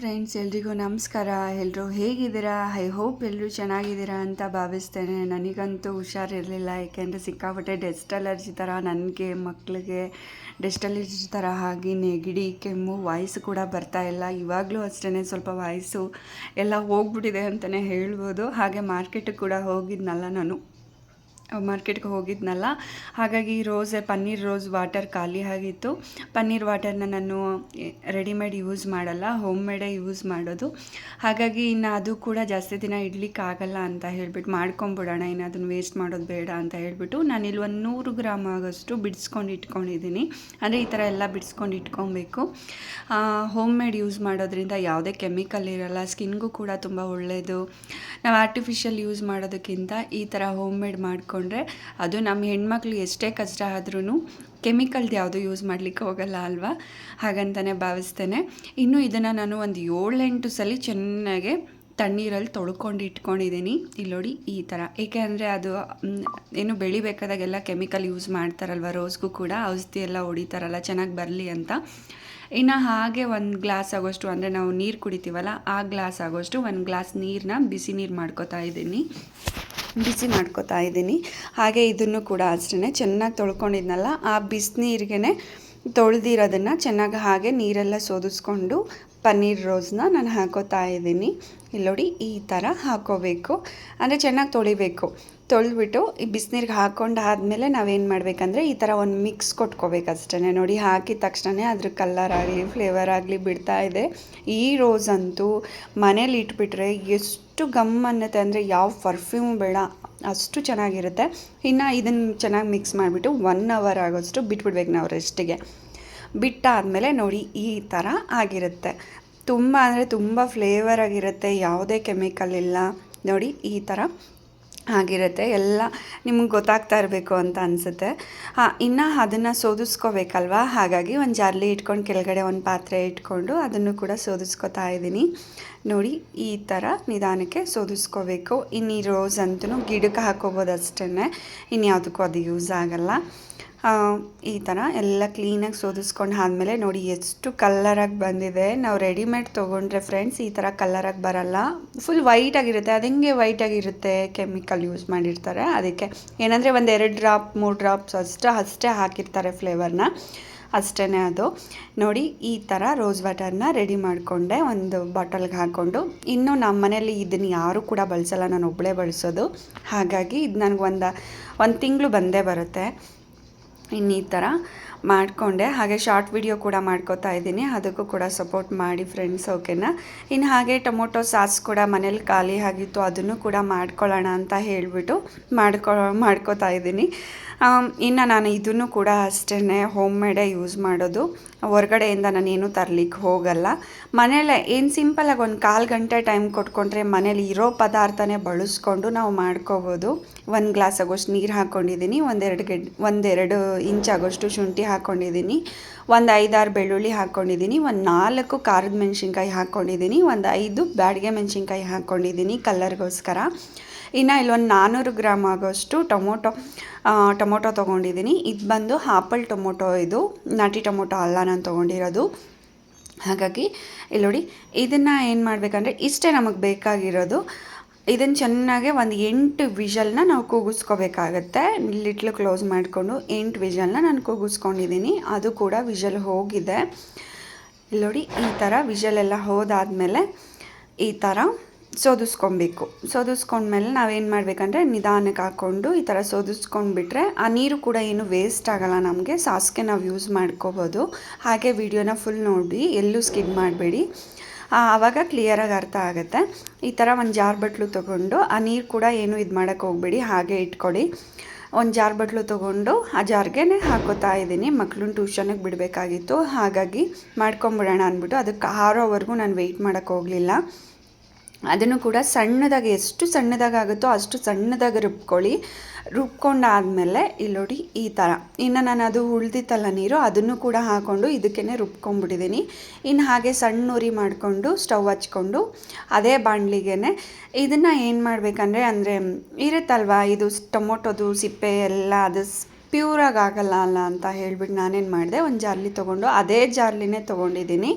Friends ಎಲ್ರಿಗೂ ನಮಸ್ಕಾರ. ಎಲ್ಲರೂ ಹೇಗಿದ್ದೀರಾ? ಐ ಹೋಪ್ ಎಲ್ಲರೂ ಚೆನ್ನಾಗಿದ್ದೀರಾ ಅಂತ ಭಾವಿಸ್ತೇನೆ. ನನಗಂತೂ ಹುಷಾರಿರಲಿಲ್ಲ. ಯಾಕೆಂದರೆ ಸಿಕ್ಕಾಪಟ್ಟೆ ಡೆಸ್ಟ್ ಅಲರ್ಜಿ ಥರ ನನಗೆ ಮಕ್ಕಳಿಗೆ ಡೆಸ್ಟ್ ಅಲರ್ಜಿ ಥರ ಹಾಗೆ ನೆಗಡಿ, ಕೆಮ್ಮು, ವಾಯ್ಸ್ ಕೂಡ ಬರ್ತಾ ಇಲ್ಲ. ಇವಾಗಲೂ ಅಷ್ಟೇ ಸ್ವಲ್ಪ ವಾಯ್ಸು ಎಲ್ಲ ಹೋಗ್ಬಿಟ್ಟಿದೆ ಅಂತಲೇ ಹೇಳ್ಬೋದು. ಹಾಗೆ ಮಾರ್ಕೆಟಿಗೆ ಕೂಡ ಹೋಗಿದ್ನಲ್ಲ ನಾನು. ಮಾರ್ಕೆಟ್ಗೆ ಹೋಗಿದ್ನಲ್ಲ. ಹಾಗಾಗಿ ರೋಸ್, ಪನ್ನೀರ್ ರೋಸ್ ವಾಟರ್ ಖಾಲಿ ಆಗಿತ್ತು. ಪನ್ನೀರ್ ವಾಟರ್ನ ನಾನು ರೆಡಿಮೇಡ್ ಯೂಸ್ ಮಾಡಲ್ಲ ಹೋಮ್ ಮೇಡೇ ಯೂಸ್ ಮಾಡೋದು. ಹಾಗಾಗಿ ಇನ್ನು ಅದು ಕೂಡ ಜಾಸ್ತಿ ದಿನ ಇಡ್ಲಿಕ್ಕೆ ಆಗಲ್ಲ ಅಂತ ಹೇಳ್ಬಿಟ್ಟು ಮಾಡ್ಕೊಂಬಿಡೋಣ, ಇನ್ನು ಅದನ್ನು ವೇಸ್ಟ್ ಮಾಡೋದು ಬೇಡ ಅಂತ ಹೇಳಿಬಿಟ್ಟು ಇಲ್ಲಿ ಒಂದು ನೂರು ಗ್ರಾಮ್ ಆಗೋಷ್ಟು ಬಿಡಿಸ್ಕೊಂಡು ಇಟ್ಕೊಂಡಿದ್ದೀನಿ. ಅಂದರೆ ಈ ಥರ ಎಲ್ಲ ಬಿಡಿಸ್ಕೊಂಡು ಇಟ್ಕೊಬೇಕು. ಹೋಮ್ ಮೇಡ್ ಯೂಸ್ ಮಾಡೋದ್ರಿಂದ ಯಾವುದೇ ಕೆಮಿಕಲ್ ಇರಲ್ಲ, ಸ್ಕಿನ್ಗೂ ಕೂಡ ತುಂಬ ಒಳ್ಳೆಯದು ನಾವು ಆರ್ಟಿಫಿಷಿಯಲ್ ಯೂಸ್ ಮಾಡೋದಕ್ಕಿಂತ ಈ ಥರ ಹೋಮ್ ಮೇಡ್ ಮಾಡಿಕೊಂಡ್ರೆ ಅದು ನಮ್ಮ ಹೆಣ್ಮಕ್ಳು ಎಷ್ಟೇ ಕಷ್ಟ ಆದ್ರೂ ಕೆಮಿಕಲ್ದು ಯಾವುದು ಯೂಸ್ ಮಾಡಲಿಕ್ಕೆ ಹೋಗಲ್ಲ ಅಲ್ವಾ? ಹಾಗಂತಲೇ ಭಾವಿಸ್ತೇನೆ. ಇನ್ನು ಇದನ್ನು ನಾನು ಒಂದು ಏಳೆಂಟು ಸಲ ಚೆನ್ನಾಗೆ ತಣ್ಣೀರಲ್ಲಿ ತೊಳ್ಕೊಂಡು ಇಟ್ಕೊಂಡಿದ್ದೀನಿ. ಇಲ್ಲಿ ನೋಡಿ ಈ ಥರ. ಏಕೆ ಅಂದರೆ ಅದು ಏನು ಬೆಳಿಬೇಕಾದಾಗೆಲ್ಲ ಕೆಮಿಕಲ್ ಯೂಸ್ ಮಾಡ್ತಾರಲ್ವ, ರೋಸ್ಗೂ ಕೂಡ ಔಷಧಿ ಎಲ್ಲ ಹೊಡಿತಾರಲ್ಲ, ಚೆನ್ನಾಗಿ ಬರಲಿ ಅಂತ. ಇನ್ನು ಹಾಗೆ ಒಂದು ಗ್ಲಾಸ್ ಆಗೋಷ್ಟು, ಅಂದರೆ ನಾವು ನೀರು ಕುಡಿತೀವಲ್ಲ, ಆ ಗ್ಲಾಸ್ ಆಗೋಷ್ಟು ಒಂದು ಗ್ಲಾಸ್ ನೀರನ್ನ ಬಿಸಿ ನೀರು ಮಾಡ್ಕೋತಾ ಇದ್ದೀನಿ. ಬಿಸಿ ಮಾಡ್ಕೋತಾ ಇದ್ದೀನಿ. ಹಾಗೆ ಇದನ್ನು ಕೂಡ ಅಷ್ಟೇ ಚೆನ್ನಾಗಿ ತೊಳ್ಕೊಂಡಿದ್ನಲ್ಲ, ಆ ಬಿಸಿನೀರಿಗೆ ತೊಳೆದಿರೋದನ್ನು ಚೆನ್ನಾಗಿ ಹಾಗೆ ನೀರೆಲ್ಲ ಸೋದಿಸ್ಕೊಂಡು ಪನ್ನೀರ್ ರೋಸ್ನ ನಾನು ಹಾಕೋತಾ ಇದ್ದೀನಿ. ಇಲ್ಲಿ ನೋಡಿ ಈ ಥರ ಹಾಕೋಬೇಕು. ಅಂದರೆ ಚೆನ್ನಾಗಿ ತೊಳಿಬೇಕು. ತೊಳೆದ್ಬಿಟ್ಟು ಈ ಬಿಸಿನೀರಿಗೆ ಹಾಕ್ಕೊಂಡಾದ್ಮೇಲೆ ನಾವೇನು ಮಾಡಬೇಕಂದ್ರೆ ಈ ಥರ ಒಂದು ಮಿಕ್ಸ್ ಕೊಟ್ಕೋಬೇಕು ಅಷ್ಟೇ ನೋಡಿ, ಹಾಕಿದ ತಕ್ಷಣವೇ ಅದ್ರ ಕಲರ್ ಆಗಲಿ ಫ್ಲೇವರ್ ಆಗಲಿ ಬಿಡ್ತಾ ಇದೆ. ಈ ರೋಸ್ ಅಂತೂ ಮನೇಲಿ ಇಟ್ಬಿಟ್ರೆ ಎಷ್ಟು ಗಮ್ ಅನ್ನತ್ತೆ ಅಂದರೆ ಯಾವ ಪರ್ಫ್ಯೂಮ್ ಬೇಡ, ಅಷ್ಟು ಚೆನ್ನಾಗಿರುತ್ತೆ. ಇನ್ನು ಇದನ್ನು ಚೆನ್ನಾಗಿ ಮಿಕ್ಸ್ ಮಾಡಿಬಿಟ್ಟು ಒನ್ ಅವರ್ ಆಗೋಷ್ಟು ಬಿಟ್ಬಿಡ್ಬೇಕು ನಾವು ರೆಸ್ಟಿಗೆ ಬಿಟ್ಟಾದಮೇಲೆ ನೋಡಿ, ಈ ಥರ ಆಗಿರುತ್ತೆ. ತುಂಬ ಅಂದರೆ ತುಂಬ ಫ್ಲೇವರ್ ಆಗಿರುತ್ತೆ, ಯಾವುದೇ ಕೆಮಿಕಲ್ ಇಲ್ಲ. ನೋಡಿ, ಈ ಥರ ಆಗಿರುತ್ತೆ. ಎಲ್ಲ ನಿಮ್ಗೆ ಗೊತ್ತಾಗ್ತಾ ಇರಬೇಕು ಅಂತ ಅನಿಸುತ್ತೆ. ಹಾಂ, ಇನ್ನು ಅದನ್ನು ಸೋದಿಸ್ಕೋಬೇಕಲ್ವಾ? ಹಾಗಾಗಿ ಒಂದು ಜಾರ್ಲಿ ಇಟ್ಕೊಂಡು ಕೆಳಗಡೆ ಒಂದು ಪಾತ್ರೆ ಇಟ್ಕೊಂಡು ಅದನ್ನು ಕೂಡ ಸೋದಿಸ್ಕೊತಾ ಇದ್ದೀನಿ. ನೋಡಿ, ಈ ಥರ ನಿಧಾನಕ್ಕೆ ಸೋದಿಸ್ಕೋಬೇಕು. ಇನ್ನು ಈ ರೋಸ್ ಅಂತೂ ಗಿಡಕ್ಕೆ ಹಾಕೋಬೋದು ಅಷ್ಟೇ ಇನ್ಯಾವುದಕ್ಕೂ ಅದು ಯೂಸ್ ಆಗಲ್ಲ. ಈ ಥರ ಎಲ್ಲ ಕ್ಲೀನಾಗಿ ಸೋದಿಸ್ಕೊಂಡು ಆದಮೇಲೆ ನೋಡಿ, ಎಷ್ಟು ಕಲ್ಲರಾಗಿ ಬಂದಿದೆ. ನಾವು ರೆಡಿಮೇಡ್ ತೊಗೊಂಡ್ರೆ ಫ್ರೆಂಡ್ಸ್ ಈ ಥರ ಕಲ್ಲರಾಗಿ ಬರಲ್ಲ. ಫುಲ್ ವೈಟ್ ಆಗಿರುತ್ತೆ. ಅದು ಹೆಂಗೆ ವೈಟ್ ಆಗಿರುತ್ತೆ? ಕೆಮಿಕಲ್ ಯೂಸ್ ಮಾಡಿರ್ತಾರೆ. ಅದಕ್ಕೆ ಏನಂದರೆ ಒಂದು ಎರಡು ಡ್ರಾಪ್ ಮೂರು ಡ್ರಾಪ್ಸ್ ಅಷ್ಟು, ಅಷ್ಟೇ ಹಾಕಿರ್ತಾರೆ ಫ್ಲೇವರ್ನ ಅಷ್ಟೇ ಅದು. ನೋಡಿ, ಈ ಥರ ರೋಸ್ ವಾಟರ್ನ ರೆಡಿ ಮಾಡಿಕೊಂಡೆ ಒಂದು ಬಾಟಲ್ಗೆ ಹಾಕ್ಕೊಂಡು. ಇನ್ನು ನಮ್ಮ ಮನೇಲಿ ಇದನ್ನು ಯಾರೂ ಕೂಡ ಬಳಸಲ್ಲ, ನಾನು ಒಬ್ಬಳೇ ಬಳಸೋದು. ಹಾಗಾಗಿ ಇದು ನನಗೆ ಒಂದು ಒಂದು ತಿಂಗಳು ಬಂದೇ ಬರುತ್ತೆ. ಇನ್ನು ಈ ಥರ ಮಾಡಿಕೊಂಡೆ. ಹಾಗೆ ಶಾರ್ಟ್ ವಿಡಿಯೋ ಕೂಡ ಮಾಡ್ಕೋತಾ ಇದ್ದೀನಿ. ಅದಕ್ಕೂ ಕೂಡ ಸಪೋರ್ಟ್ ಮಾಡಿ ಫ್ರೆಂಡ್ಸ್ ಓಕೆನಾ ಇನ್ನು ಹಾಗೆ ಟೊಮೊಟೊ ಸಾಸ್ ಕೂಡ ಮನೇಲಿ ಖಾಲಿ ಆಗಿತ್ತು, ಅದನ್ನು ಕೂಡ ಮಾಡ್ಕೊಳ್ಳೋಣ ಅಂತ ಹೇಳಿಬಿಟ್ಟು ಮಾಡ್ಕೊ, ಮಾಡ್ಕೋತಾ ಇದ್ದೀನಿ. ಇನ್ನು ನಾನು ಇದನ್ನು ಕೂಡ ಅಷ್ಟೇ ಹೋಮ್ ಮೇಡೇ ಯೂಸ್ ಮಾಡೋದು. ಹೊರಗಡೆಯಿಂದ ನಾನೇನು ತರಲಿಕ್ಕೆ ಹೋಗಲ್ಲ. ಮನೇಲೆ ಏನು ಸಿಂಪಲಾಗಿ ಒಂದು ಕಾಲು ಗಂಟೆ ಟೈಮ್ ಕೊಟ್ಕೊಂಡ್ರೆ ಮನೇಲಿ ಇರೋ ಪದಾರ್ಥನೇ ಬಳಸ್ಕೊಂಡು ನಾವು ಮಾಡ್ಕೋಬೋದು. ಒಂದು ಗ್ಲಾಸ್ ಆಗೋಷ್ಟು ನೀರು ಹಾಕ್ಕೊಂಡಿದ್ದೀನಿ ಒಂದೆರಡು ಗೆಡ್, ಒಂದೆರಡು ಇಂಚ್ ಆಗೋಷ್ಟು ಶುಂಠಿ ಹಾಕ್ಕೊಂಡಿದ್ದೀನಿ ಒಂದು ಐದಾರು ಬೆಳ್ಳುಳ್ಳಿ ಹಾಕ್ಕೊಂಡಿದ್ದೀನಿ ಒಂದು ನಾಲ್ಕು ಖಾರದ ಮೆಣಸಿನ್ಕಾಯಿ ಹಾಕ್ಕೊಂಡಿದ್ದೀನಿ ಒಂದು ಐದು ಬ್ಯಾಡಿಗೆ ಮೆಣಸಿನ್ಕಾಯಿ ಹಾಕ್ಕೊಂಡಿದ್ದೀನಿ ಕಲ್ಲರ್ಗೋಸ್ಕರ ಇನ್ನು ಇಲ್ಲೊಂದು ನಾನ್ನೂರು ಗ್ರಾಮ್ ಆಗೋಷ್ಟು ಟೊಮೊಟೊ ಟೊಮೊಟೊ ತೊಗೊಂಡಿದ್ದೀನಿ. ಇದು ಬಂದು ಆಪಲ್ ಟೊಮೊಟೊ ಇದು. ನಾಟಿ ಟೊಮೊಟೊ ಅಲ್ಲ ನಾನು ತೊಗೊಂಡಿರೋದು. ಹಾಗಾಗಿ ಇಲ್ಲಿ ನೋಡಿ, ಇದನ್ನು ಏನು ಮಾಡಬೇಕಂದ್ರೆ, ಇಷ್ಟೇ ನಮಗೆ ಬೇಕಾಗಿರೋದು ಇದನ್ನು ಚೆನ್ನಾಗಿ ಒಂದು ಎಂಟು ವಿಷಲ್ನ ನಾವು ಕೂಗಿಸ್ಕೋಬೇಕಾಗತ್ತೆ. ಲಿಟ್ಲು ಕ್ಲೋಸ್ ಮಾಡಿಕೊಂಡು ಎಂಟು ವಿಷಲ್ನ ನಾನು ಕೂಗಿಸ್ಕೊಂಡಿದ್ದೀನಿ ಅದು ಕೂಡ ವಿಷಲ್ ಹೋಗಿದೆ. ಇಲ್ಲಿ ನೋಡಿ, ಈ ಥರ ವಿಷಲೆಲ್ಲ ಹೋದಾದಮೇಲೆ ಈ ಥರ ಸೋದಿಸ್ಕೊಬೇಕು. ಸೋದಿಸ್ಕೊಂಡ್ಮೇಲೆ ನಾವೇನು ಮಾಡಬೇಕಂದ್ರೆ ನಿಧಾನಕ್ಕೆ ಹಾಕ್ಕೊಂಡು ಈ ಥರ ಸೋದಿಸ್ಕೊಂಡ್ಬಿಟ್ರೆ ಆ ನೀರು ಕೂಡ ಏನು ವೇಸ್ಟ್ ಆಗೋಲ್ಲ ನಮಗೆ. ಸಾಸ್ಗೆ ನಾವು ಯೂಸ್ ಮಾಡ್ಕೋಬೋದು. ಹಾಗೆ ವಿಡಿಯೋನ ಫುಲ್ ನೋಡಿ, ಎಲ್ಲೂ ಸ್ಕಿಡ್ ಮಾಡಬೇಡಿ. ಆವಾಗ ಕ್ಲಿಯರಾಗಿ ಅರ್ಥ ಆಗುತ್ತೆ. ಈ ಥರ ಒಂದು ಜಾರ್ ಬಟ್ಲು ತೊಗೊಂಡು ಆ ನೀರು ಕೂಡ ಏನು ಇದು ಮಾಡೋಕ್ಕೆ ಹೋಗಬೇಡಿ, ಹಾಗೆ ಇಟ್ಕೊಡಿ. ಒಂದು ಜಾರ್ ಬಟ್ಲು ತೊಗೊಂಡು ಆ ಜಾರ್ಗೆ ಹಾಕೋತಾ ಇದ್ದೀನಿ. ಮಕ್ಳನ್ನ ಟ್ಯೂಷನಿಗೆ ಬಿಡಬೇಕಾಗಿತ್ತು. ಹಾಗಾಗಿ ಮಾಡ್ಕೊಂಬಿಡೋಣ ಅಂದ್ಬಿಟ್ಟು ಅದಕ್ಕೆ ಆರೋವರೆಗೂ ನಾನು ವೆಯ್ಟ್ ಮಾಡೋಕ್ಕೆ ಹೋಗಲಿಲ್ಲ. ಅದನ್ನು ಕೂಡ ಸಣ್ಣದಾಗಿ, ಎಷ್ಟು ಸಣ್ಣದಾಗಿ ಆಗುತ್ತೋ ಅಷ್ಟು ಸಣ್ಣದಾಗಿ ರುಬ್ಕೊಳ್ಳಿ. ರುಬ್ಕೊಂಡಾದಮೇಲೆ, ಇಲ್ಲಿ ನೋಡಿ ಈ ಥರ. ಇನ್ನು ನಾನು ಅದು ಉಳ್ದಿತ್ತಲ್ಲ ನೀರು, ಅದನ್ನು ಕೂಡ ಹಾಕ್ಕೊಂಡು ಇದಕ್ಕೇ ರುಬ್ಕೊಂಡ್ಬಿಟ್ಟಿದ್ದೀನಿ. ಇನ್ನು ಹಾಗೆ ಸಣ್ಣ ಉರಿ ಮಾಡಿಕೊಂಡು, ಸ್ಟವ್ ಹಚ್ಕೊಂಡು, ಅದೇ ಬಾಣಲಿಗೆ ಇದನ್ನು ಏನು ಮಾಡಬೇಕಂದ್ರೆ, ಅಂದರೆ ಇರುತ್ತಲ್ವಾ, ಇದು ಟೊಮೊಟೊದು, ಸಿಪ್ಪೆ ಎಲ್ಲ, ಅದು ಪ್ಯೂರಾಗಿ ಆಗಲ್ಲ ಅಲ್ಲ ಅಂತ ಹೇಳ್ಬಿಟ್ಟು ನಾನೇನು ಮಾಡಿದೆ, ಒಂದು ಜಾರ್ಲಿ ತೊಗೊಂಡು, ಅದೇ ಜಾರ್ಲಿನೇ ತೊಗೊಂಡಿದ್ದೀನಿ.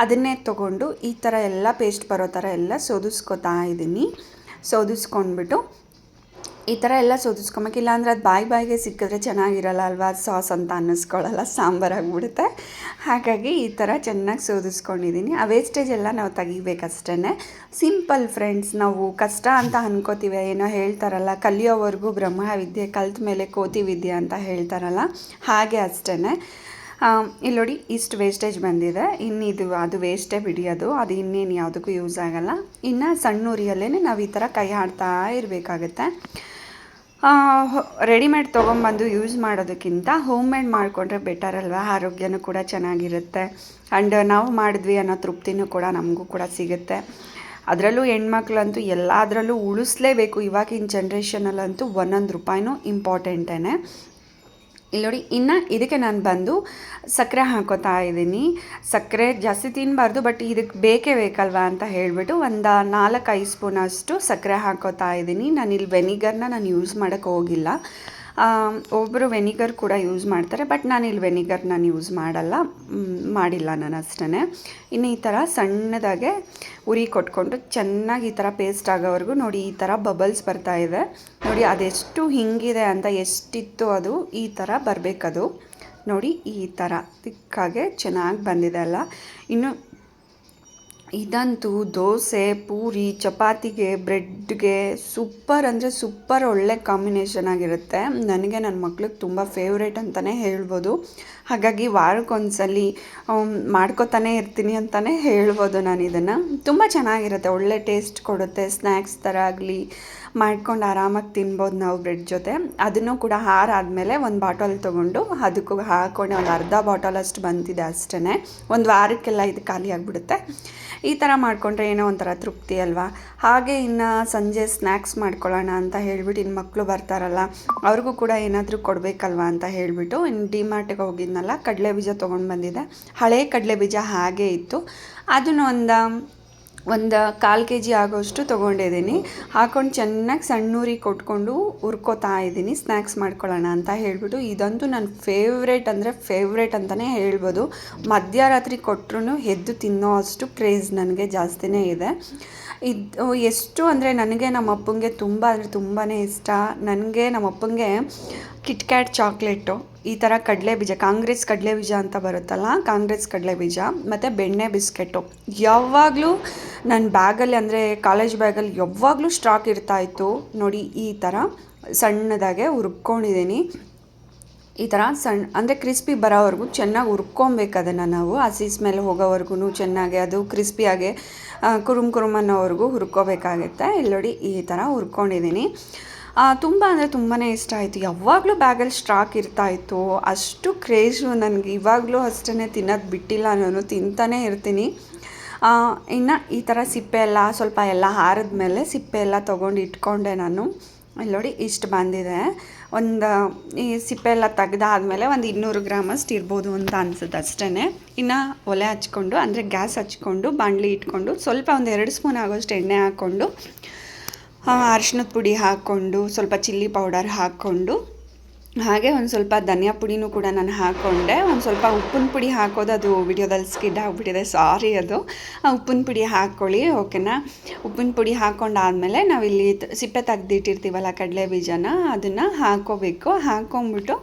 ಅದನ್ನೇ ತೊಗೊಂಡು ಈ ಥರ ಎಲ್ಲ ಪೇಸ್ಟ್ ಬರೋ ಥರ ಎಲ್ಲ ಸೋದಿಸ್ಕೊತಾ ಇದ್ದೀನಿ. ಸೋದಿಸ್ಕೊಂಡ್ಬಿಟ್ಟು ಈ ಥರ ಎಲ್ಲ ಸೋದಿಸ್ಕೊಬೇಕು. ಇಲ್ಲಾಂದ್ರೆ ಅದು ಬಾಯಿ ಬಾಯಿಗೆ ಸಿಕ್ಕಿದ್ರೆ ಚೆನ್ನಾಗಿರಲ್ಲ ಅಲ್ವಾ? ಸಾಸ್ ಅಂತ ಅನ್ನಿಸ್ಕೊಳ್ಳಲ್ಲ ಸಾಂಬಾರಾಗ್ಬಿಡುತ್ತೆ ಹಾಗಾಗಿ ಈ ಥರ ಚೆನ್ನಾಗಿ ಸೋದಿಸ್ಕೊಂಡಿದ್ದೀನಿ. ಆ ವೇಸ್ಟೇಜ್ ಎಲ್ಲ ನಾವು ತೆಗಿಬೇಕಷ್ಟೇ ಸಿಂಪಲ್ ಫ್ರೆಂಡ್ಸ್ ನಾವು ಕಷ್ಟ ಅಂತ ಅನ್ಕೋತೀವಿ, ಏನೋ ಹೇಳ್ತಾರಲ್ಲ, ಕಲಿಯೋವರೆಗೂ ಬ್ರಹ್ಮ ವಿದ್ಯೆ ಕಲ್ತ ಮೇಲೆ ಕೋತಿ ವಿದ್ಯೆ ಅಂತ ಹೇಳ್ತಾರಲ್ಲ, ಹಾಗೆ ಅಷ್ಟೇ ಇಲ್ಲಿ ನೋಡಿ ಇಷ್ಟು ವೇಸ್ಟೇಜ್ ಬಂದಿದೆ. ಇನ್ನು ಇದು, ಅದು ವೇಸ್ಟೇ ಬಿಡಿಯೋದು. ಅದು ಇನ್ನೇನು ಯಾವುದಕ್ಕೂ ಯೂಸ್ ಆಗಲ್ಲ. ಇನ್ನು ಸಣ್ಣ ಉರಿಯಲ್ಲೇ ನಾವು ಈ ಥರ ಕೈ ಆಡ್ತಾ ಇರಬೇಕಾಗತ್ತೆ. ರೆಡಿಮೇಡ್ ತೊಗೊಂಬಂದು ಯೂಸ್ ಮಾಡೋದಕ್ಕಿಂತ ಹೋಮ್ ಮೇಡ್ ಮಾಡಿಕೊಂಡ್ರೆ ಬೆಟರ್ ಅಲ್ವಾ? ಆರೋಗ್ಯನೂ ಕೂಡ ಚೆನ್ನಾಗಿರುತ್ತೆ. ಆ್ಯಂಡ್ ನಾವು ಮಾಡಿದ್ವಿ ಅನ್ನೋ ತೃಪ್ತಿನೂ ಕೂಡ ನಮಗೂ ಕೂಡ ಸಿಗುತ್ತೆ. ಅದರಲ್ಲೂ ಹೆಣ್ಮಕ್ಳಂತೂ ಎಲ್ಲದರಲ್ಲೂ ಉಳಿಸ್ಲೇಬೇಕು. ಇವಾಗಿನ ಜನ್ರೇಷನಲ್ಲಂತೂ ಒಂದೊಂದು ರೂಪಾಯಿನೂ ಇಂಪಾರ್ಟೆಂಟೇ ಇಲ್ಲಿ ನೋಡಿ, ಇನ್ನು ಇದಕ್ಕೆ ನಾನು ಬಂದು ಸಕ್ಕರೆ ಹಾಕೋತಾ ಇದ್ದೀನಿ. ಸಕ್ಕರೆ ಜಾಸ್ತಿ ತಿನ್ನಬಾರ್ದು ಬಟ್ ಇದಕ್ಕೆ ಬೇಕೇ ಬೇಕಲ್ವಾ ಅಂತ ಹೇಳಿಬಿಟ್ಟು ಒಂದು ನಾಲ್ಕು ಐದು ಸ್ಪೂನಷ್ಟು ಸಕ್ಕರೆ ಹಾಕೋತಾ ಇದ್ದೀನಿ. ನಾನು ಇಲ್ಲಿ ವೆನಿಗರ್ನ ನಾನು ಯೂಸ್ ಮಾಡೋಕ್ಕೆ ಹೋಗಿಲ್ಲ. ಒಬ್ಬರು ವೆನಿಗರ್ ಕೂಡ ಯೂಸ್ ಮಾಡ್ತಾರೆ ಬಟ್ ನಾನು ಇಲ್ಲಿ ವೆನಿಗರ್ ನಾನು ಯೂಸ್ ಮಾಡಲ್ಲ ಮಾಡಿಲ್ಲ ನಾನು ಅಷ್ಟೇ ಇನ್ನು ಈ ಥರ ಸಣ್ಣದಾಗೆ ಉರಿ ಕೊಟ್ಕೊಂಡು ಚೆನ್ನಾಗಿ ಈ ಥರ ಪೇಸ್ಟ್ ಆಗೋವರೆಗೂ ನೋಡಿ ಈ ಥರ ಬಬಲ್ಸ್ ಬರ್ತಾ ಇದೆ. ನೋಡಿ ಅದೆಷ್ಟು ಹಿಂಗಿದೆ ಅಂತ ಎಷ್ಟಿತ್ತು ಅದು, ಈ ಥರ ಬರಬೇಕದು. ನೋಡಿ ಈ ಥರ ತಿಕ್ಕಾಗೆ ಚೆನ್ನಾಗಿ ಬಂದಿದೆ ಅಲ್ಲ. ಇನ್ನು ಇದಂತೂ ದೋಸೆ, ಪೂರಿ, ಚಪಾತಿಗೆ, ಬ್ರೆಡ್ಗೆ ಸೂಪರ್ ಅಂದರೆ ಸೂಪರ್ ಒಳ್ಳೆ ಕಾಂಬಿನೇಷನ್ ಆಗಿರುತ್ತೆ. ನನಗೆ ನನ್ನ ಮಕ್ಳಿಗೆ ತುಂಬ ಫೇವ್ರೇಟ್ ಅಂತಲೇ ಹೇಳ್ಬೋದು. ಹಾಗಾಗಿ ವಾರಕ್ಕೊಂದ್ಸಲ ಮಾಡ್ಕೋತಾನೆ ಇರ್ತೀನಿ ಅಂತಲೇ ಹೇಳ್ಬೋದು ನಾನು ಇದನ್ನು. ತುಂಬ ಚೆನ್ನಾಗಿರುತ್ತೆ, ಒಳ್ಳೆ ಟೇಸ್ಟ್ ಕೊಡುತ್ತೆ, ಸ್ನ್ಯಾಕ್ಸ್ ಥರ ಆಗಲಿ, ಮಾಡ್ಕೊಂಡು ಆರಾಮಾಗಿ ತಿನ್ಬೋದು ನಾವು ಬ್ರೆಡ್ ಜೊತೆ. ಅದನ್ನು ಕೂಡ ಹಾರಾದಮೇಲೆ ಒಂದು ಬಾಟಲ್ ತೊಗೊಂಡು ಅದಕ್ಕೂ ಹಾಕೊಂಡು ಒಂದು ಅರ್ಧ ಬಾಟಲ್ ಅಷ್ಟು ಬಂದಿದೆ ಅಷ್ಟೇ ಒಂದು ವಾರಕ್ಕೆಲ್ಲ ಇದು ಖಾಲಿ ಆಗಿಬಿಡುತ್ತೆ. ಈ ಥರ ಮಾಡಿಕೊಂಡ್ರೆ ಏನೋ ಒಂಥರ ತೃಪ್ತಿ ಅಲ್ವಾ? ಹಾಗೆ ಇನ್ನು ಸಂಜೆ ಸ್ನ್ಯಾಕ್ಸ್ ಮಾಡ್ಕೊಳ್ಳೋಣ ಅಂತ ಹೇಳಿಬಿಟ್ಟು ಇನ್ನು ಮಕ್ಕಳು ಬರ್ತಾರಲ್ಲ, ಅವ್ರಿಗೂ ಕೂಡ ಏನಾದರೂ ಕೊಡಬೇಕಲ್ವಾ ಅಂತ ಹೇಳಿಬಿಟ್ಟು ಇನ್ನು ಡಿ ಮಾರ್ಟಿಗೆ ಹೋಗಿದ್ನಲ್ಲ ಕಡಲೆ ಬೀಜ ತೊಗೊಂಡು ಬಂದಿದ್ದೆ. ಹಳೆ ಕಡಲೆ ಬೀಜ ಹಾಗೆ ಇತ್ತು. ಅದನ್ನು ಒಂದು ಒಂದು ಕಾಲು ಕೆ ಜಿ ಆಗೋಷ್ಟು ತೊಗೊಂಡಿದ್ದೀನಿ. ಹಾಕೊಂಡು ಚೆನ್ನಾಗಿ ಸಣ್ಣೂರಿಗೆ ಕೊಟ್ಕೊಂಡು ಹುರ್ಕೋತಾ ಇದ್ದೀನಿ. ಸ್ನ್ಯಾಕ್ಸ್ ಮಾಡ್ಕೊಳ್ಳೋಣ ಅಂತ ಹೇಳಿಬಿಟ್ಟು. ಇದಂತೂ ನನ್ನ ಫೇವ್ರೇಟ್ ಅಂದರೆ ಫೇವ್ರೇಟ್ ಅಂತಲೇ ಹೇಳ್ಬೋದು. ಮಧ್ಯರಾತ್ರಿ ಕೊಟ್ಟರು ಎದ್ದು ತಿನ್ನೋ ಅಷ್ಟು ಕ್ರೇಜ್ ನನಗೆ ಜಾಸ್ತಿನೇ ಇದೆ. ಇದು ಎಷ್ಟು ಅಂದರೆ ನನಗೆ ನಮ್ಮ ಅಪ್ಪಂಗೆ ತುಂಬ, ಅಂದರೆ ತುಂಬಾ ಇಷ್ಟ. ನನಗೆ ನಮ್ಮ ಅಪ್ಪಂಗೆ ಕಿಟ್ಕ್ಯಾಟ್ ಚಾಕ್ಲೇಟು. ಈ ಥರ ಕಡಲೆ ಬೀಜ, ಕಾಂಗ್ರೆಸ್ ಕಡಲೆ ಬೀಜ ಅಂತ ಬರುತ್ತಲ್ಲ, ಕಾಂಗ್ರೆಸ್ ಕಡಲೆ ಬೀಜ, ಮತ್ತು ಬೆಣ್ಣೆ ಬಿಸ್ಕೆಟು. ಯಾವಾಗಲೂ ನನ್ನ ಬ್ಯಾಗಲ್ಲಿ ಅಂದರೆ ಕಾಲೇಜ್ ಬ್ಯಾಗಲ್ಲಿ ಯಾವಾಗಲೂ ಸ್ಟಾಕ್ ಇರ್ತಾಯಿತ್ತು ನೋಡಿ, ಈ ಥರ ಸಣ್ಣದಾಗೆ ಹುರ್ಕೊಂಡಿದ್ದೀನಿ. ಈ ಥರ ಸಣ್ಣ ಅಂದರೆ ಕ್ರಿಸ್ಪಿ ಬರೋವರೆಗೂ ಚೆನ್ನಾಗಿ ಹುರ್ಕೊಬೇಕು ಅದನ್ನು ನಾವು. ಹಸಿ ಸ್ಮೆಲ್ ಹೋಗೋವರೆಗೂ ಚೆನ್ನಾಗಿ ಅದು ಕ್ರಿಸ್ಪಿಯಾಗೆ ಕುರುಮ್ ಕುರುಮ್ ಅನ್ನೋವರೆಗೂ ಹುರ್ಕೋಬೇಕಾಗುತ್ತೆ. ಇಲ್ಲಿ ನೋಡಿ, ಈ ಥರ ಹುರ್ಕೊಂಡಿದ್ದೀನಿ. ತುಂಬ ಅಂದರೆ ತುಂಬಾ ಇಷ್ಟ ಆಯಿತು. ಯಾವಾಗಲೂ ಬ್ಯಾಗಲ್ಲಿ ಸ್ಟಾಕ್ ಇರ್ತಾಯಿತ್ತು ಅಷ್ಟು ಕ್ರೇಜು ನನಗೆ ಇವಾಗಲೂ ಅಷ್ಟೇ ತಿನ್ನೋದು ಬಿಟ್ಟಿಲ್ಲ ನಾನು, ತಿಂತಾನೇ ಇರ್ತೀನಿ. ಇನ್ನು ಈ ಥರ ಸಿಪ್ಪೆ ಎಲ್ಲ ಸ್ವಲ್ಪ ಎಲ್ಲ ಹಾರಿದ್ಮೇಲೆ ಸಿಪ್ಪೆ ಎಲ್ಲ ತೊಗೊಂಡು ಇಟ್ಕೊಂಡೆ ನಾನು. ಇಲ್ಲಿ ನೋಡಿ ಇಷ್ಟು ಬಂದಿದೆ. ಒಂದು, ಈ ಸಿಪ್ಪೆ ಎಲ್ಲ ತೆಗ್ದಾದ್ಮೇಲೆ ಒಂದು ಇನ್ನೂರು ಗ್ರಾಮಷ್ಟು ಇರ್ಬೋದು ಅಂತ ಅನ್ಸುತ್ತೆ ಅಷ್ಟೇ ಇನ್ನು ಒಲೆ ಹಚ್ಕೊಂಡು, ಅಂದರೆ ಗ್ಯಾಸ್ ಹಚ್ಕೊಂಡು, ಬಾಣಲಿ ಇಟ್ಕೊಂಡು, ಸ್ವಲ್ಪ ಒಂದು ಎರಡು ಸ್ಪೂನ್ ಆಗೋಷ್ಟು ಎಣ್ಣೆ ಹಾಕ್ಕೊಂಡು ಅರ್ಶಿನದ ಪುಡಿ ಹಾಕ್ಕೊಂಡು, ಸ್ವಲ್ಪ ಚಿಲ್ಲಿ ಪೌಡರ್ ಹಾಕ್ಕೊಂಡು, ಹಾಗೆ ಒಂದು ಸ್ವಲ್ಪ ಧನಿಯಾ ಪುಡಿನೂ ಕೂಡ ನಾನು ಹಾಕ್ಕೊಂಡೆ ಒಂದು ಸ್ವಲ್ಪ ಉಪ್ಪಿನ ಪುಡಿ ಹಾಕೋದು ಅದು ವಿಡಿಯೋದಲ್ಲಿ ಸ್ಕಿಡ್ ಆಗಿಬಿಟ್ಟಿದೆ, ಸಾರಿ ಅದು. ಆ, ಉಪ್ಪಿನ ಪುಡಿ ಹಾಕ್ಕೊಳ್ಳಿ ಓಕೆನಾ? ಉಪ್ಪಿನ ಪುಡಿ ಹಾಕ್ಕೊಂಡಾದಮೇಲೆ ನಾವಿಲ್ಲಿ ಸಿಪ್ಪೆ ತೆಗ್ದಿಟ್ಟಿರ್ತೀವಲ್ಲ ಕಡಲೆ ಬೀಜನ, ಅದನ್ನು ಹಾಕ್ಕೋಬೇಕು ಹಾಕ್ಕೊಂಬಿಟ್ಟು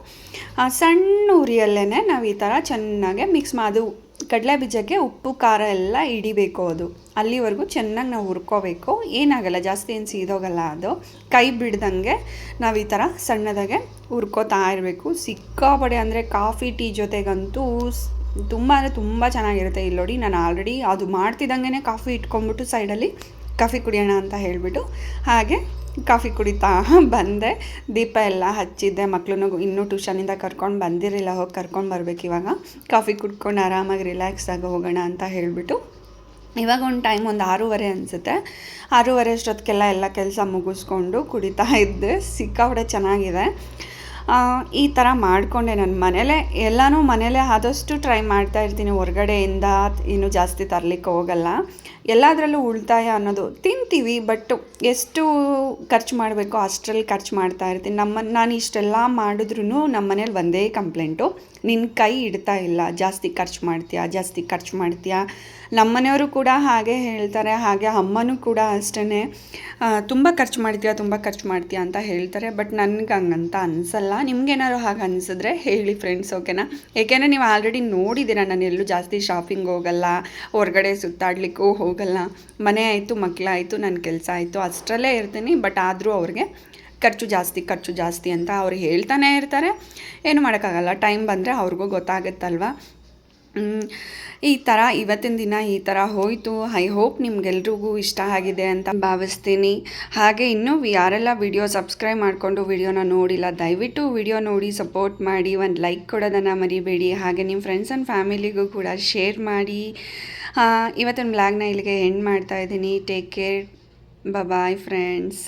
ಸಣ್ಣ ಉರಿಯಲ್ಲೇ ನಾವು ಈ ಥರ ಚೆನ್ನಾಗೆ ಮಿಕ್ಸ್ ಮಾ, ಅದು ಕಡಲೆ ಬೀಜಕ್ಕೆ ಉಪ್ಪು, ಖಾರ ಎಲ್ಲ ಹಿಡಿಬೇಕು ಅದು. ಅಲ್ಲಿವರೆಗೂ ಚೆನ್ನಾಗಿ ನಾವು ಹುರ್ಕೋಬೇಕು. ಏನಾಗಲ್ಲ, ಜಾಸ್ತಿ ಏನು ಸೀದೋಗಲ್ಲ ಅದು. ಕೈ ಬಿಡ್ದಂಗೆ ನಾವು ಈ ಥರ ಸಣ್ಣದಾಗೆ ಹುರ್ಕೋತಾ ಇರಬೇಕು. ಸಿಕ್ಕಾಪಡೆ ಅಂದರೆ ಕಾಫಿ, ಟೀ ಜೊತೆಗಂತೂ ತುಂಬ ಅಂದರೆ ತುಂಬ ಚೆನ್ನಾಗಿರುತ್ತೆ ಇಲ್ಲಿ ನೋಡಿ. ನಾನು ಆಲ್ರೆಡಿ ಅದು ಮಾಡ್ತಿದ್ದಂಗೆ ಕಾಫಿ ಇಟ್ಕೊಂಬಿಟ್ಟು ಸೈಡಲ್ಲಿ ಕಾಫಿ ಕುಡಿಯೋಣ ಅಂತ ಹೇಳಿಬಿಟ್ಟು ಹಾಗೆ ಕಾಫಿ ಕುಡಿತಾ ಬಂದೆ. ದೀಪ ಎಲ್ಲ ಹಚ್ಚಿದ್ದೆ. ಮಕ್ಳನ್ನು ಇನ್ನೂ ಟ್ಯೂಷನಿಂದ ಕರ್ಕೊಂಡು ಬಂದಿರಲಿಲ್ಲ. ಹೋಗಿ ಕರ್ಕೊಂಡು ಬರಬೇಕು ಇವಾಗ. ಕಾಫಿ ಕುಡ್ಕೊಂಡು ಆರಾಮಾಗಿ ರಿಲ್ಯಾಕ್ಸ್ ಆಗಿ ಹೋಗೋಣ ಅಂತ ಹೇಳಿಬಿಟ್ಟು. ಇವಾಗ ಒಂದು ಟೈಮ್ ಒಂದು ಆರೂವರೆ ಅನಿಸುತ್ತೆ. ಆರೂವರೆ ಅಷ್ಟೊತ್ತಿಗೆಲ್ಲ ಎಲ್ಲ ಕೆಲಸ ಮುಗಿಸ್ಕೊಂಡು ಕುಡಿತಾ ಇದ್ದೆ. ಸಿಕ್ಕಾಪಡೆ ಚೆನ್ನಾಗಿದೆ. ಈ ಥರ ಮಾಡಿಕೊಂಡೆ ನನ್ನ ಮನೇಲೇ. ಎಲ್ಲನೂ ಮನೇಲೇ ಆದಷ್ಟು ಟ್ರೈ ಮಾಡ್ತಾ ಇರ್ತೀನಿ. ಹೊರಗಡೆಯಿಂದ ಇನ್ನೂ ಜಾಸ್ತಿ ತರಲಿಕ್ಕೆ ಹೋಗಲ್ಲ. ಎಲ್ಲದರಲ್ಲೂ ಉಳಿತಾಯ ಅನ್ನೋದು ತಿಂತೀವಿ ಬಟ್ ಎಷ್ಟು ಖರ್ಚು ಮಾಡಬೇಕು, ಅಷ್ಟರಲ್ಲಿ ಖರ್ಚು ಮಾಡ್ತಾ ಇರ್ತೀನಿ. ನಮ್ಮ, ನಾನು ಇಷ್ಟೆಲ್ಲ ಮಾಡಿದ್ರೂ ನಮ್ಮ ಮನೇಲಿ ಒಂದೇ ಕಂಪ್ಲೇಂಟು ನಿನ್ನ ಕೈ ಇಡ್ತಾ ಇಲ್ಲ, ಜಾಸ್ತಿ ಖರ್ಚು ಮಾಡ್ತೀಯಾ, ಜಾಸ್ತಿ ಖರ್ಚು ಮಾಡ್ತೀಯಾ? ನಮ್ಮನೆಯವರು ಕೂಡ ಹಾಗೆ ಹೇಳ್ತಾರೆ, ಹಾಗೆ ಅಮ್ಮನೂ ಕೂಡ ಅಷ್ಟೇ ತುಂಬ ಖರ್ಚು ಮಾಡ್ತೀಯಾ, ತುಂಬ ಖರ್ಚು ಮಾಡ್ತೀಯಾ ಅಂತ ಹೇಳ್ತಾರೆ ಬಟ್ ನನಗೆ ಹಂಗಂತ ಅನಿಸಲ್ಲ. ನಿಮ್ಗೇನಾದ್ರು ಹಾಗೆ ಅನಿಸಿದ್ರೆ ಹೇಳಿ ಫ್ರೆಂಡ್ಸ್ ಓಕೆನಾ ಏಕೆಂದರೆ ನೀವು ಆಲ್ರೆಡಿ ನೋಡಿದ್ದೀರಾ ನಾನು ಎಲ್ಲೂ ಜಾಸ್ತಿ ಶಾಪಿಂಗ್ ಹೋಗಲ್ಲ, ಹೊರಗಡೆ ಸುತ್ತಾಡಲಿಕ್ಕೂ ಹೋಗಲ್ಲ. ಮನೆ ಆಯಿತು ಮಕ್ಕಳಾಯಿತು ನನ್ನ ಕೆಲಸ ಆಯಿತು, ಅಷ್ಟರಲ್ಲೇ ಇರ್ತೀನಿ. ಬಟ್ ಆದರೂ ಅವ್ರಿಗೆ ಖರ್ಚು ಜಾಸ್ತಿ ಖರ್ಚು ಜಾಸ್ತಿ ಅಂತ ಅವ್ರು ಹೇಳ್ತಾನೆ ಇರ್ತಾರೆ. ಏನು ಮಾಡೋಕ್ಕಾಗಲ್ಲ. ಟೈಮ್ ಬಂದರೆ ಅವ್ರಿಗೂ ಗೊತ್ತಾಗುತ್ತಲ್ವ? ಈ ಥರ ಇವತ್ತಿನ ದಿನ ಈ ಥರ ಹೋಯಿತು. ಐ ಹೋಪ್ ನಿಮ್ಗೆಲ್ರಿಗೂ ಇಷ್ಟ ಆಗಿದೆ ಅಂತ ಭಾವಿಸ್ತೀನಿ. ಹಾಗೆ ಇನ್ನೂ ಯಾರೆಲ್ಲ ವಿಡಿಯೋ ಸಬ್ಸ್ಕ್ರೈಬ್ ಮಾಡಿಕೊಂಡು ವಿಡಿಯೋನ ನೋಡಿಲ್ಲ, ದಯವಿಟ್ಟು ವಿಡಿಯೋ ನೋಡಿ, ಸಪೋರ್ಟ್ ಮಾಡಿ. ಒಂದು ಲೈಕ್ ಕೊಡೋದನ್ನು ಮರಿಬೇಡಿ. ಹಾಗೆ ನಿಮ್ಮ ಫ್ರೆಂಡ್ಸ್ ಆ್ಯಂಡ್ ಫ್ಯಾಮಿಲಿಗೂ ಕೂಡ ಶೇರ್ ಮಾಡಿ. ಇವತ್ತಿನ ಬ್ಲಾಗ್ನ ಇಲ್ಲಿಗೆ ಎಂಡ್ ಮಾಡ್ತಾ ಇದ್ದೀನಿ. Take care bye friends